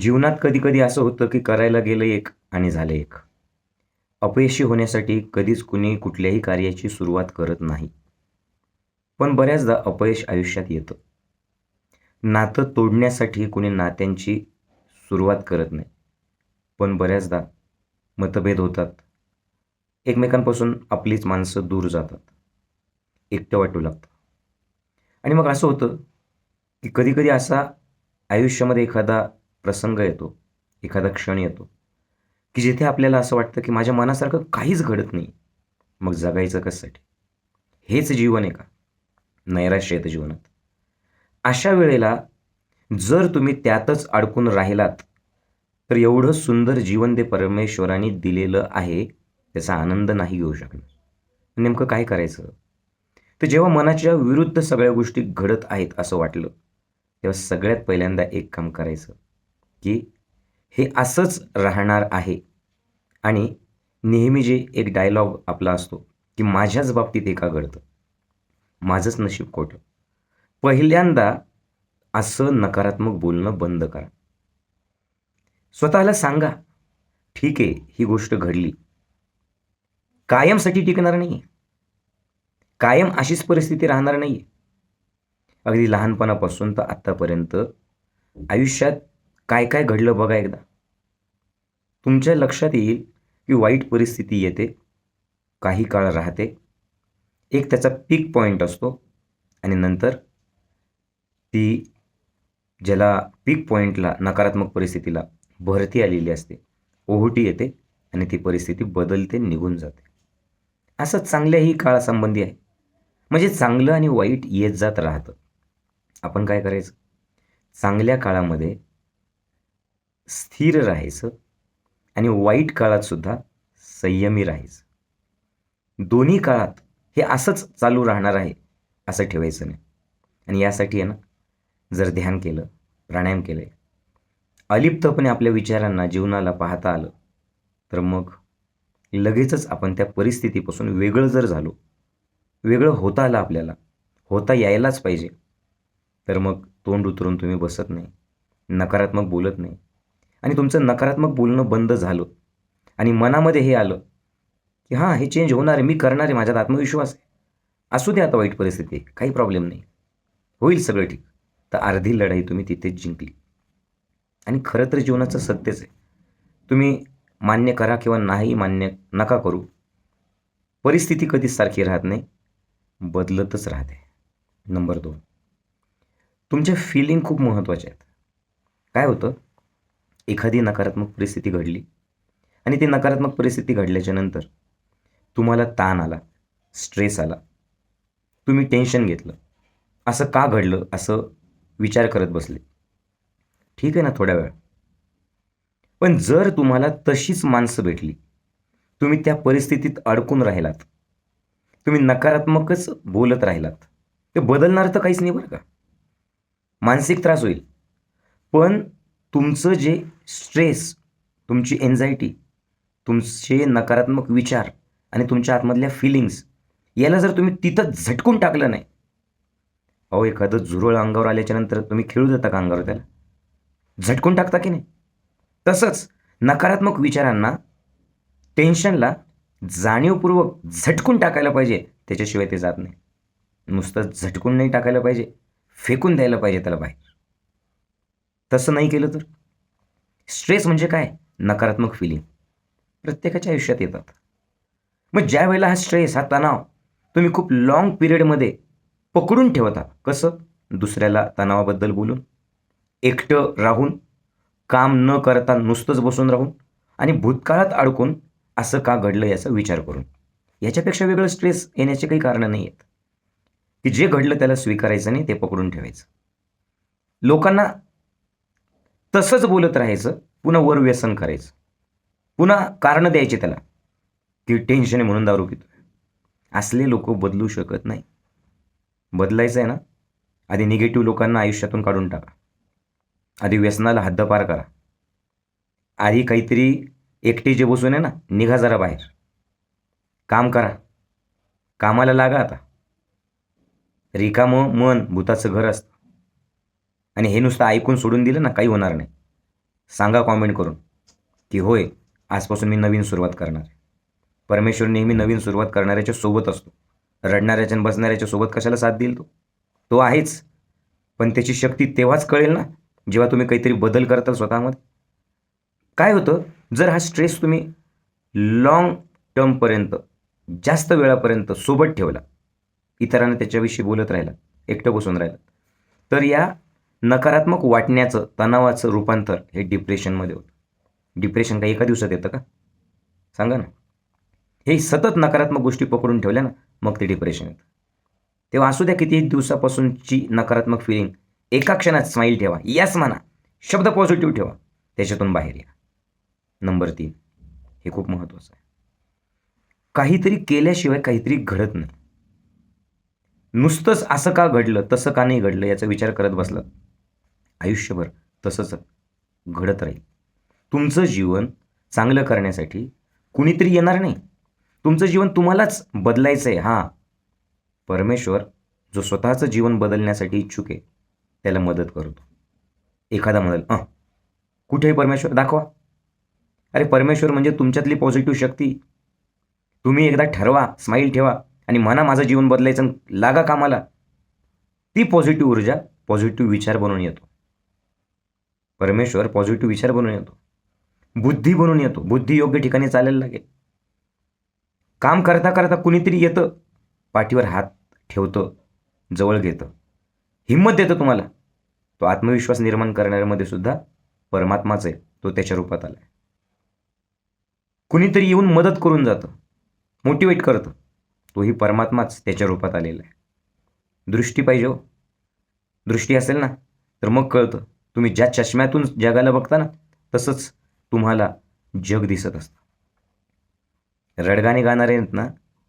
जीवनात कधी कधी असं होतं की करायला गेलं एक आणि झालं एक. अपयशी होण्यासाठी कधीच कुणी कुठल्याही कार्याची सुरुवात करत नाही. पण बऱ्याचदा अपयश आयुष्यात येतं. नातं तोडण्यासाठी कुणी नात्यांची सुरुवात करत नाही. पण बऱ्याचदा मतभेद होतात. एकमेकांपासून आपलीच माणसं दूर जातात. एकटं वाटू लागतं. आणि मग असं होतं की कधीकधी असा आयुष्यामध्ये एखादा प्रसंग येतो एखादा क्षण येतो की जिथे आपल्याला असं वाटतं की माझ्या मनासारखं काहीच घडत नाही मग जगायचं कशासाठी? हेच जीवन आहे का? नैराश्य येतं जीवनात. अशा वेळेला जर तुम्ही त्यातच अडकून राहिलात तर एवढं सुंदर जीवन ते परमेश्वराने दिलेलं आहे त्याचा आनंद नाही घेऊ शकणार. नेमकं काय करायचं? तर जेव्हा मनाच्या विरुद्ध सगळ्या गोष्टी घडत आहेत असं वाटलं तेव्हा सगळ्यात पहिल्यांदा एक काम करायचं. की हे असंच राहणार आहे. आणि नेहमी जे एक डायलॉग आपला असतो की माझ्याच बाबतीत हे का घडतं? माझंच नशीब खोटं. पहिल्यांदा असं नकारात्मक बोलणं बंद करा. स्वतःला सांगा ठीक आहे ही गोष्ट घडली. कायमसाठी टिकणार नाही कायम अशीच परिस्थिती राहणार नाही अगदी लहानपणापासून तर आत्तापर्यंत आयुष्यात काय काय घडलं बघा एकदा. तुमच्या लक्षात येईल की वाईट परिस्थिती येते काही काळ राहते एक त्याचा पीक पॉईंट असतो आणि नंतर ती ज्याला पीक पॉईंटला नकारात्मक परिस्थितीला भरती आलेली असते ओहोटी येते आणि ती परिस्थिती बदलते निघून जाते. असं चांगल्याही काळासंबंधी आहे. म्हणजे चांगलं आणि वाईट येत जात राहतं. आपण काय करायचं? चांगल्या काळामध्ये स्थिर राहायचं आणि वाईट काळातसुद्धा संयमी राहायचं. दोन्ही काळात हे असंच चालू राहणार आहे असं ठेवायचं नाही. आणि यासाठी आहे ना जर ध्यान केलं प्राणायाम केलं अलिप्तपणे आपल्या विचारांना जीवनाला पाहता आलं तर मग लगेचच आपण त्या परिस्थितीपासून वेगळं जर झालो वेगळं होता आलं आपल्याला होता यायलाच पाहिजे तर मग तोंड उतरून तुम्ही बसत नाही नकारात्मक बोलत नाही आणि तुमचं नकारात्मक बोलणं बंद झालं. आणि मनामध्ये हे आलं की हां हे चेंज होणार आहे. मी करणार आहे. माझ्यात आत्मविश्वास आहे. असू दे आता वाईट परिस्थिती काही प्रॉब्लेम नाही. होईल सगळं ठीक. तर अर्धी लढाई तुम्ही तिथेच जिंकली. आणि खरं तर जीवनाचं सत्यच आहे. तुम्ही मान्य करा किंवा नाही मान्य नका करू. परिस्थिती कधीच सारखी राहत नाही. बदलतच राहते. नंबर दोन. तुमच्या फिलिंग खूप महत्त्वाच्या आहेत. काय होतं? एखादी नकारात्मक परिस्थिती घडली आणि ती नकारात्मक परिस्थिती घडल्याच्या नंतर तुम्हाला ताण आला स्ट्रेस आला तुम्ही टेन्शन घेतलं. असं का घडलं? असं विचार करत बसले. ठीक आहे ना थोड्या वेळ. पण जर तुम्हाला तशीच माणसं भेटली तुम्ही त्या परिस्थितीत अडकून राहिलात तुम्ही नकारात्मकच बोलत राहिलात ते बदलणार तर काहीच नाही बरं का. मानसिक त्रास होईल. पण तुमचं जे स्ट्रेस तुमची एन्झायटी तुमचे नकारात्मक विचार आणि तुमच्या आतमधल्या फिलिंग्स याला जर तुम्ही तिथं झटकून टाकलं नाही अहो एखादं झुरळ अंगावर आल्याच्यानंतर तुम्ही खेळू देता का अंगावर त्याला? झटकून टाकता की नाही? तसंच नकारात्मक विचारांना टेन्शनला जाणीवपूर्वक झटकून टाकायला पाहिजे त्याच्याशिवाय ते जात नाही. नुसतं झटकून नाही टाकायला पाहिजे फेकून द्यायला पाहिजे त्याला बाहेर. तसं नाही केलं तर? स्ट्रेस म्हणजे काय? नकारात्मक फिलिंग प्रत्येकाच्या आयुष्यात येतात. मग ज्या वेळेला हा स्ट्रेस हा तणाव तुम्ही खूप लाँग पिरियडमध्ये पकडून ठेवता कसं? दुसऱ्याला तणावाबद्दल बोलून एकटं राहून काम न करता नुसतंच बसून राहून आणि भूतकाळात अडकून असं का घडलं याचा विचार करून. याच्यापेक्षा वेगळं स्ट्रेस येण्याचे काही कारणं नाही आहेत की जे घडलं त्याला स्वीकारायचं नाही ते पकडून ठेवायचं. लोकांना तसंच बोलत राहायचं पुन्हा वर व्यसन करायचं. पुन्हा कारणं द्यायचे त्याला. की टेन्शन आहे म्हणून दारू पितो असले लोक बदलू शकत नाही. बदलायचं आहे ना? आधी निगेटिव्ह लोकांना आयुष्यातून काढून टाका. आधी व्यसनाला हद्दपार करा. आधी काहीतरी एकटे जे बसून आहे ना निघा जरा बाहेर. काम करा. कामाला लागा आता. रिकामं मन भूताचं घर असतं. आणि हे नुसतं ऐकून सोडून दिलं ना काही होणार नाही. सांगा कॉमेंट करून की होय आजपासून मी नवीन सुरुवात करणार. आहे परमेश्वर नेहमी नवीन सुरुवात करणाऱ्याच्या सोबत असतो. रडणाऱ्याच्या आणि बसणाऱ्याच्या सोबत कशाला साथ देईल तो? तो आहेच. पण त्याची शक्ती तेव्हाच कळेल ना जेव्हा तुम्ही काहीतरी बदल करताल स्वतःमध्ये. काय होतं जर हा स्ट्रेस तुम्ही लाँग टर्मपर्यंत जास्त वेळापर्यंत सोबत ठेवला इतरांना त्याच्याविषयी बोलत राहिला एकटं बसून राहिलं तर या नकारात्मक वाटण्याचं तणावाचं रूपांतर हे डिप्रेशनमध्ये होतं. डिप्रेशन काही एका दिवसात येतं का? सांगा ना. हे सतत नकारात्मक गोष्टी पकडून ठेवल्या ना मग ते डिप्रेशन येतं. तेव्हा असू द्या किती दिवसापासूनची नकारात्मक फिलिंग एका क्षणात स्माईल ठेवा याच म्हणा शब्द पॉझिटिव्ह ठेवा त्याच्यातून बाहेर या. नंबर तीन हे खूप महत्त्वाचं आहे. काहीतरी केल्याशिवाय काहीतरी घडत नाही. नुसतंच असं का घडलं तसं का नाही घडलं याचा विचार करत बसलात? आयुष्यभर तसंच घडत राहील. तुमचं जीवन चांगलं करण्यासाठी कुणीतरी येणार नाही. तुमचं जीवन तुम्हालाच बदलायचं आहे हां. परमेश्वर जो स्वतःचं जीवन बदलण्यासाठी इच्छुक आहे त्याला मदत करतो. एखादा म्हणाल हां कुठे आहे परमेश्वर? दाखवा. अरे परमेश्वर म्हणजे तुमच्यातली पॉझिटिव्ह शक्ती. तुम्ही एकदा ठरवा स्माईल ठेवा आणि म्हणा माझं जीवन बदलायचं लागा कामाला. ती पॉझिटिव्ह ऊर्जा पॉझिटिव्ह विचार बनून येतो. परमेश्वर पॉझिटिव्ह विचार बनून येतो. बुद्धी बनून येतो. बुद्धी योग्य ठिकाणी चालायला लागेल. काम करता करता कुणीतरी येतं पाठीवर हात ठेवतं जवळ घेतं. हिंमत देतं तुम्हाला. तो आत्मविश्वास निर्माण करणाऱ्यामध्ये सुद्धा परमात्माच आहे. तो त्याच्या रूपात आला आहे कुणीतरी येऊन मदत करून जातं. मोटिवेट करतं. तोही परमात्माच त्याच्या रूपात आलेला आहे. दृष्टी पाहिजे हो. दृष्टी असेल ना तर मग कळतं. तुम्ही ज्या चष्म्यातून जगाला बघता ना तसंच तुम्हाला जग दिसत असतं. रडगाणे गाणारे आहेत ना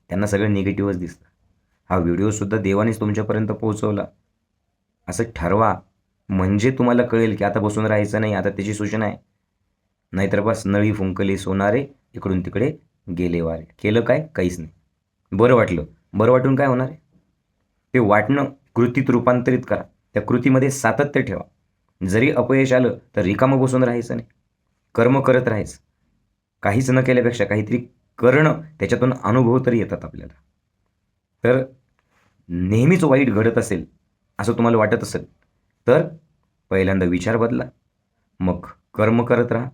त्यांना सगळं निगेटिव्हच दिसतं हा व्हिडिओसुद्धा देवानेच तुमच्यापर्यंत पोहोचवला. असं ठरवा. म्हणजे तुम्हाला कळेल की आता बसून राहायचं नाही आता त्याची सूचना आहे. नाहीतर बस नळी फुंकली सोनारे इकडून तिकडे गेले वारे. केलं काय? काहीच नाही. बरं वाटलं. बरं वाटून काय होणार आहे? ते वाटणं कृतीत रूपांतरित करा. त्या कृतीमध्ये सातत्य ठेवा. जरी अपयश आलं तर रिकामं बसून राहायचं नाही. कर्म करत राहायचं. काहीच न केल्यापेक्षा काहीतरी करणं त्याच्यातून अनुभव तरी येतात आपल्याला. तर नेहमीच वाईट घडत असेल असं तुम्हाला वाटत असेल तर पहिल्यांदा विचार बदला. मग कर्म करत राहा.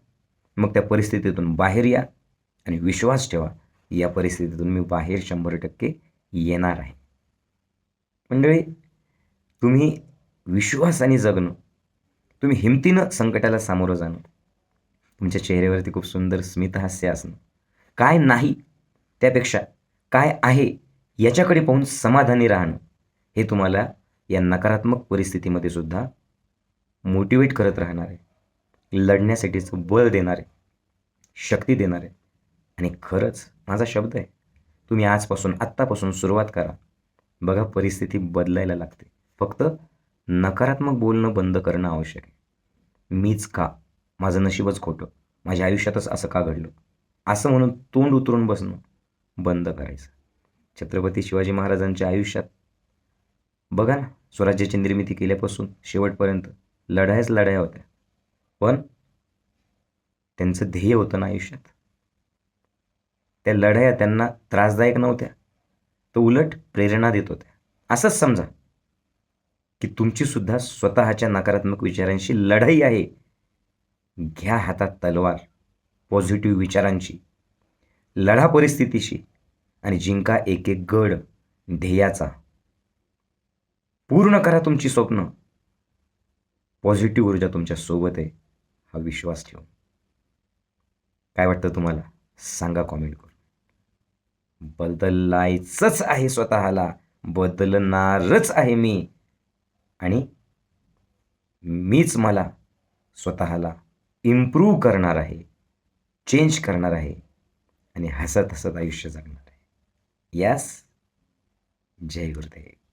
मग त्या परिस्थितीतून बाहेर या आणि विश्वास ठेवा या परिस्थितीतून मी बाहेर शंभर टक्के येणार आहे. मंडळी तुम्ही विश्वासाने जगणं तुम्ही हिमतीनं संकटाला सामोरं जाणं. तुमच्या चेहऱ्यावरती खूप सुंदर स्मितहास्य असणं. काय नाही त्यापेक्षा काय आहे याच्याकडे पाहून समाधानी राहणं हे तुम्हाला या नकारात्मक परिस्थितीमध्ये सुद्धा मोटिवेट करत राहणार आहे. लढण्यासाठीचं बळ देणार आहे शक्ती देणार आहे. आणि खरंच माझा शब्द आहे तुम्ही आजपासून आत्तापासून सुरुवात करा. बघा परिस्थिती बदलायला लागते. फक्त नकारात्मक बोलणं बंद करणं आवश्यक आहे. मीच का? माझं नशीबच खोटं. माझ्या आयुष्यातच असं का घडलं? असं म्हणून तोंड उतरून बसणं बंद करायचं. छत्रपती शिवाजी महाराजांच्या आयुष्यात बघा ना स्वराज्याची निर्मिती केल्यापासून शेवटपर्यंत लढायाच लढाया होत्या. पण त्यांचं ध्येय होतं ना आयुष्यात. त्या लढाया त्यांना त्रासदायक नव्हत्या. तर उलट प्रेरणा देत होत्या. असंच समजा की तुमचीसुद्धा स्वतःच्या नकारात्मक विचारांशी लढाई आहे. घ्या हातात तलवार पॉझिटिव्ह विचारांची लढा परिस्थितीशी आणि जिंका एक एक गड ध्येयाचा. पूर्ण करा तुमची स्वप्न. पॉझिटिव्ह ऊर्जा तुमच्यासोबत आहे. हा विश्वास ठेवून काय वाटतं तुम्हाला? सांगा कॉमेंट करून. बदलायचंच आहे स्वतःला. बदलणारच आहे मी. आणि मीच मला स्वतःला इम्प्रूव्ह करणार आहे चेंज करणार आहे आणि हसत हसत आयुष्य जगणार आहे. यास जय गुरुदेव.